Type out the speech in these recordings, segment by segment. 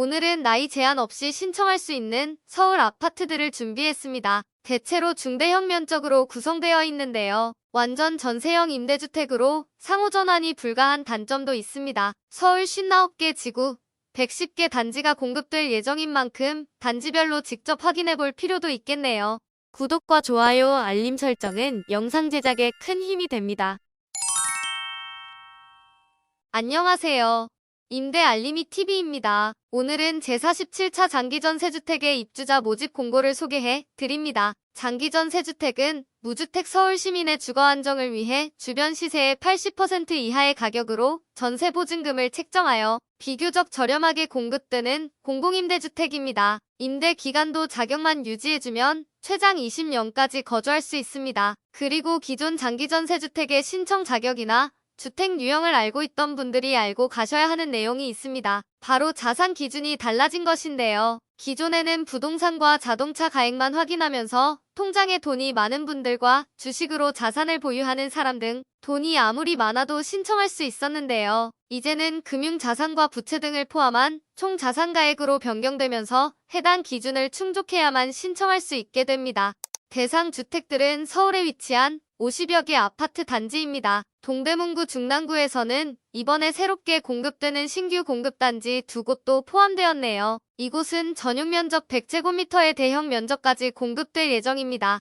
오늘은 나이 제한 없이 신청할 수 있는 서울 아파트들을 준비했습니다. 대체로 중대형 면적으로 구성되어 있는데요. 완전 전세형 임대주택으로 상호전환이 불가한 단점도 있습니다. 서울 59개 지구 110개 단지가 공급될 예정인 만큼 단지별로 직접 확인해 볼 필요도 있겠네요. 구독과 좋아요, 알림 설정은 영상 제작에 큰 힘이 됩니다. 안녕하세요. 임대 알림이 TV입니다. 오늘은 제47차 장기전 세주택의 입주자 모집 공고를 소개해 드립니다. 장기전 세주택은 무주택 서울 시민의 주거 안정을 위해 주변 시세의 80% 이하의 가격으로 전세 보증금을 책정하여 비교적 저렴하게 공급되는 공공임대주택입니다. 임대 기간도 자격만 유지해주면 최장 20년까지 거주할 수 있습니다. 그리고 기존 장기전세 주택의 신청 자격이나 주택 유형을 알고 있던 분들이 알고 가셔야 하는 내용이 있습니다. 바로 자산 기준이 달라진 것인데요. 기존에는 부동산과 자동차 가액만 확인하면서 통장에 돈이 많은 분들과 주식으로 자산을 보유하는 사람 등 돈이 아무리 많아도 신청할 수 있었는데요. 이제는 금융자산과 부채 등을 포함한 총 자산가액으로 변경되면서 해당 기준을 충족해야만 신청할 수 있게 됩니다. 대상 주택들은 서울에 위치한 50여 개 아파트 단지입니다. 동대문구 중랑구에서는 이번에 새롭게 공급되는 신규 공급단지 두 곳도 포함되었네요. 이곳은 전용 면적 100제곱미터의 대형 면적까지 공급될 예정입니다.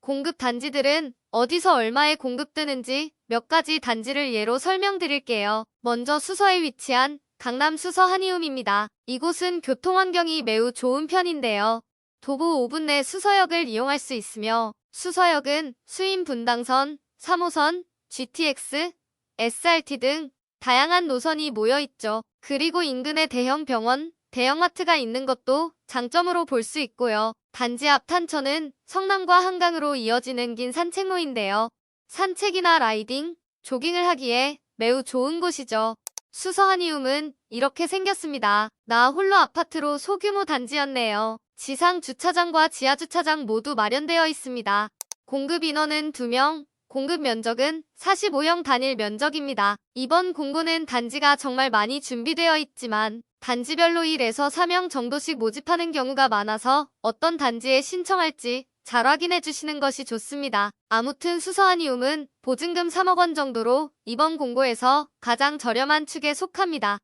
공급 단지들은 어디서 얼마에 공급되는지 몇 가지 단지를 예로 설명드릴게요. 먼저 수서에 위치한 강남 수서 한이움입니다. 이곳은 교통 환경이 매우 좋은 편인데요. 도보 5분 내 수서역을 이용할 수 있으며 수서역은 수인 분당선, 3호선, GTX, SRT 등 다양한 노선이 모여 있죠. 그리고 인근에 대형 병원, 대형마트가 있는 것도 장점으로 볼 수 있고요. 단지 앞 탄천은 성남과 한강으로 이어지는 긴 산책로인데요. 산책이나 라이딩, 조깅을 하기에 매우 좋은 곳이죠. 수서한이움은 이렇게 생겼습니다. 나 홀로 아파트로 소규모 단지였네요. 지상 주차장과 지하 주차장 모두 마련되어 있습니다. 공급 인원은 2명, 공급 면적은 45형 단일 면적입니다. 이번 공고는 단지가 정말 많이 준비되어 있지만 단지별로 1에서 3명 정도씩 모집하는 경우가 많아서 어떤 단지에 신청할지 잘 확인해 주시는 것이 좋습니다. 아무튼 수서한이움은 보증금 3억 원 정도로 이번 공고에서 가장 저렴한 축에 속합니다.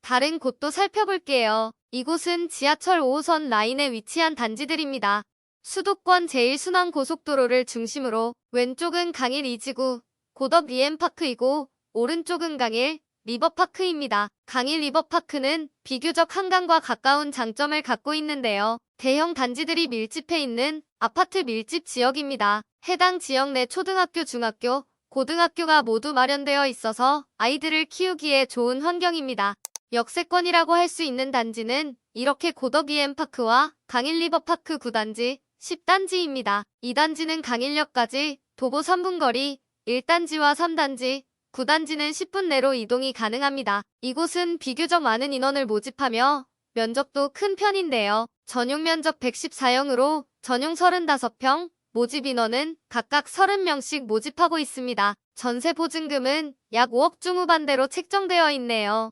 다른 곳도 살펴볼게요. 이곳은 지하철 5호선 라인에 위치한 단지들입니다. 수도권 제1순환고속도로를 중심으로 왼쪽은 강일 이지구, 고덕 리엠파크이고 오른쪽은 강일 리버파크입니다. 강일 리버파크는 비교적 한강과 가까운 장점을 갖고 있는데요. 대형 단지들이 밀집해 있는 아파트 밀집 지역입니다. 해당 지역 내 초등학교, 중학교, 고등학교가 모두 마련되어 있어서 아이들을 키우기에 좋은 환경입니다. 역세권이라고 할 수 있는 단지는 이렇게 고덕이엠파크와 강일리버파크 9단지, 10단지입니다. 2단지는 강일역까지 도보 3분 거리, 1단지와 3단지, 9단지는 10분 내로 이동이 가능합니다. 이곳은 비교적 많은 인원을 모집하며 면적도 큰 편인데요. 전용 면적 114형으로 전용 35평, 모집 인원은 각각 30명씩 모집하고 있습니다. 전세 보증금은 약 5억 중후반대로 책정되어 있네요.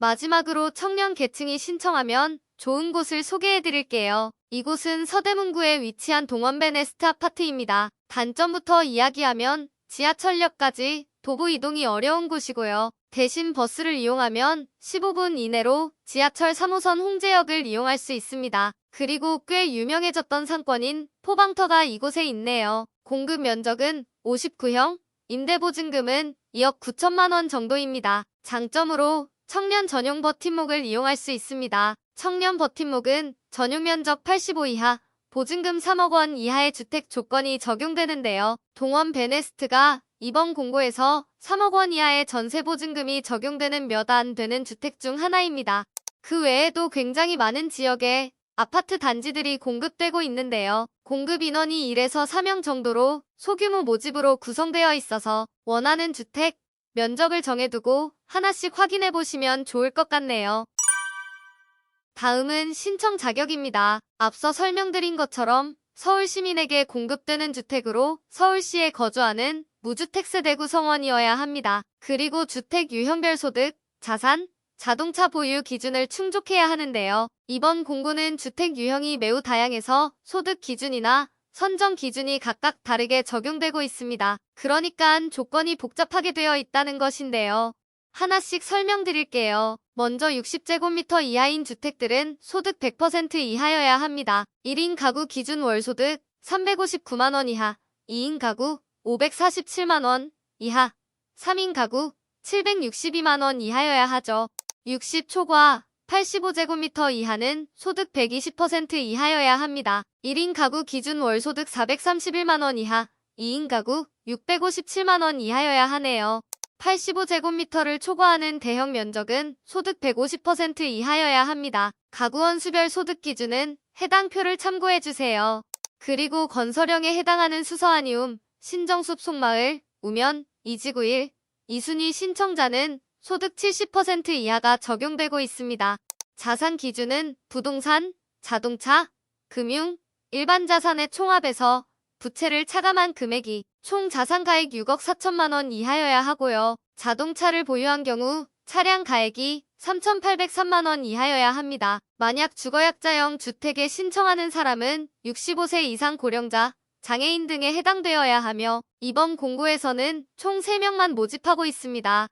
마지막으로 청년 계층이 신청하면 좋은 곳을 소개해 드릴게요. 이곳은 서대문구에 위치한 동원베네스트 아파트입니다. 단점부터 이야기하면 지하철역까지 도보 이동이 어려운 곳이고요. 대신 버스를 이용하면 15분 이내로 지하철 3호선 홍제역을 이용할 수 있습니다. 그리고 꽤 유명해졌던 상권인 포방터가 이곳에 있네요. 공급 면적은 59형, 임대보증금은 2억 9천만 원 정도입니다. 장점으로 청년 전용 버팀목을 이용할 수 있습니다. 청년 버팀목은 전용 면적 85 이하, 보증금 3억 원 이하의 주택 조건이 적용되는데요. 동원 베네스트가 이번 공고에서 3억 원 이하의 전세 보증금이 적용되는 몇 안 되는 주택 중 하나입니다. 그 외에도 굉장히 많은 지역에 아파트 단지들이 공급되고 있는데요. 공급 인원이 1에서 4명 정도로 소규모 모집으로 구성되어 있어서 원하는 주택, 면적을 정해두고 하나씩 확인해 보시면 좋을 것 같네요. 다음은 신청 자격입니다. 앞서 설명드린 것처럼 서울 시민에게 공급되는 주택으로 서울시에 거주하는 무주택 세 대 구 성원이어야 합니다. 그리고 주택 유형별 소득, 자산, 자동차 보유 기준을 충족해야 하는데요. 이번 공고는 주택 유형이 매우 다양해서 소득 기준이나 선정 기준이 각각 다르게 적용되고 있습니다. 그러니까 조건이 복잡하게 되어 있다는 것인데요. 하나씩 설명드릴게요. 먼저 60제곱미터 이하인 주택들은 소득 100% 이하여야 합니다. 1인 가구 기준 월소득 359만원 이하, 2인 가구 547만원 이하, 3인 가구 762만원 이하여야 하죠. 60 초과 85제곱미터 이하는 소득 120% 이하여야 합니다. 1인 가구 기준 월소득 431만원 이하, 2인 가구 657만원 이하여야 하네요. 85제곱미터를 초과하는 대형 면적은 소득 150% 이하여야 합니다. 가구원 수별 소득 기준은 해당 표를 참고해주세요. 그리고 건설형에 해당하는 수서아니움, 신정숲 속마을, 우면, 이지구 1, 이순위 신청자는 소득 70% 이하가 적용되고 있습니다. 자산 기준은 부동산, 자동차, 금융, 일반 자산의 총합에서 부채를 차감한 금액이 총 자산가액 6억 4천만 원 이하여야 하고요. 자동차를 보유한 경우 차량 가액이 3,803만 원 이하여야 합니다. 만약 주거약자형 주택에 신청하는 사람은 65세 이상 고령자, 장애인 등에 해당되어야 하며 이번 공고에서는 총 3명만 모집하고 있습니다.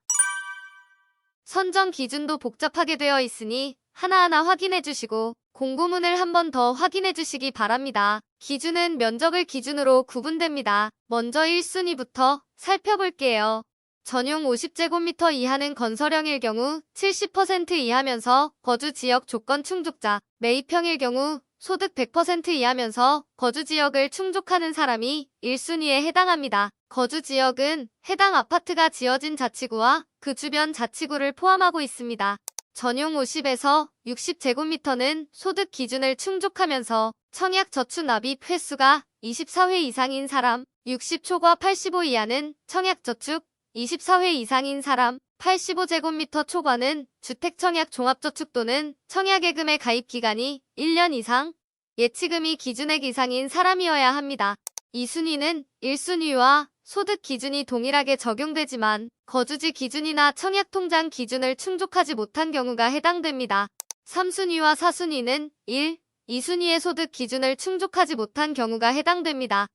선정 기준도 복잡하게 되어 있으니 하나하나 확인해 주시고 공고문을 한 번 더 확인해 주시기 바랍니다. 기준은 면적을 기준으로 구분됩니다. 먼저 1순위부터 살펴볼게요. 전용 50제곱미터 이하는 건설형일 경우 70% 이하면서 거주 지역 조건 충족자, 매입형일 경우 소득 100% 이하면서 거주 지역을 충족하는 사람이 1순위에 해당합니다. 거주 지역은 해당 아파트가 지어진 자치구와 그 주변 자치구를 포함하고 있습니다. 전용 50에서 60제곱미터는 소득 기준을 충족하면서 청약 저축 납입 횟수가 24회 이상인 사람, 60초과 85 이하는 청약 저축 24회 이상인 사람, 85제곱미터 초과는 주택청약 종합저축 또는 청약예금의 가입 기간이 1년 이상, 예치금이 기준액 이상인 사람이어야 합니다. 이 순위는 1순위와 소득 기준이 동일하게 적용되지만 거주지 기준이나 청약통장 기준을 충족하지 못한 경우가 해당됩니다. 3순위와 4순위는 1, 2순위의 소득 기준을 충족하지 못한 경우가 해당됩니다.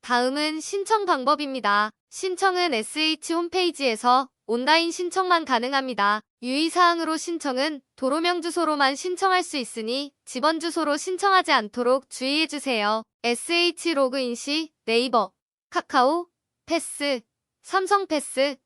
다음은 신청 방법입니다. 신청은 SH 홈페이지에서 온라인 신청만 가능합니다. 유의사항으로 신청은 도로명 주소로만 신청할 수 있으니 집원 주소로 신청하지 않도록 주의해주세요. SH 로그인 시 네이버, 카카오, 패스, 삼성 패스,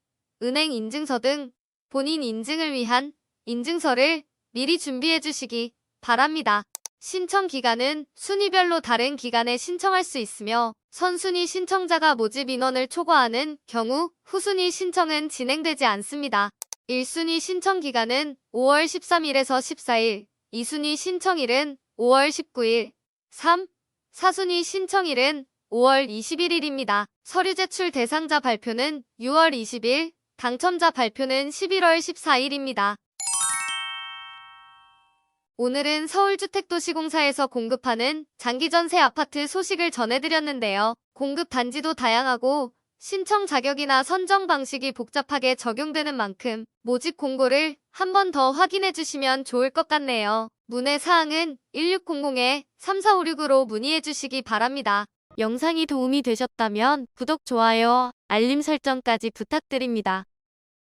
은행 인증서 등 본인 인증을 위한 인증서를 미리 준비해 주시기 바랍니다. 신청 기간은 순위별로 다른 기간에 신청할 수 있으며 선순위 신청자가 모집 인원을 초과하는 경우 후순위 신청은 진행되지 않습니다. 1순위 신청 기간은 5월 13일에서 14일, 2순위 신청일은 5월 19일, 3, 4순위 신청일은 5월 21일입니다. 서류 제출 대상자 발표는 6월 20일, 당첨자 발표는 11월 14일입니다. 오늘은 서울주택도시공사에서 공급하는 장기전세 아파트 소식을 전해드렸는데요. 공급 단지도 다양하고 신청 자격이나 선정 방식이 복잡하게 적용되는 만큼 모집 공고를 한 번 더 확인해 주시면 좋을 것 같네요. 문의 사항은 1600-3456으로 문의해 주시기 바랍니다. 영상이 도움이 되셨다면 구독, 좋아요, 알림 설정까지 부탁드립니다.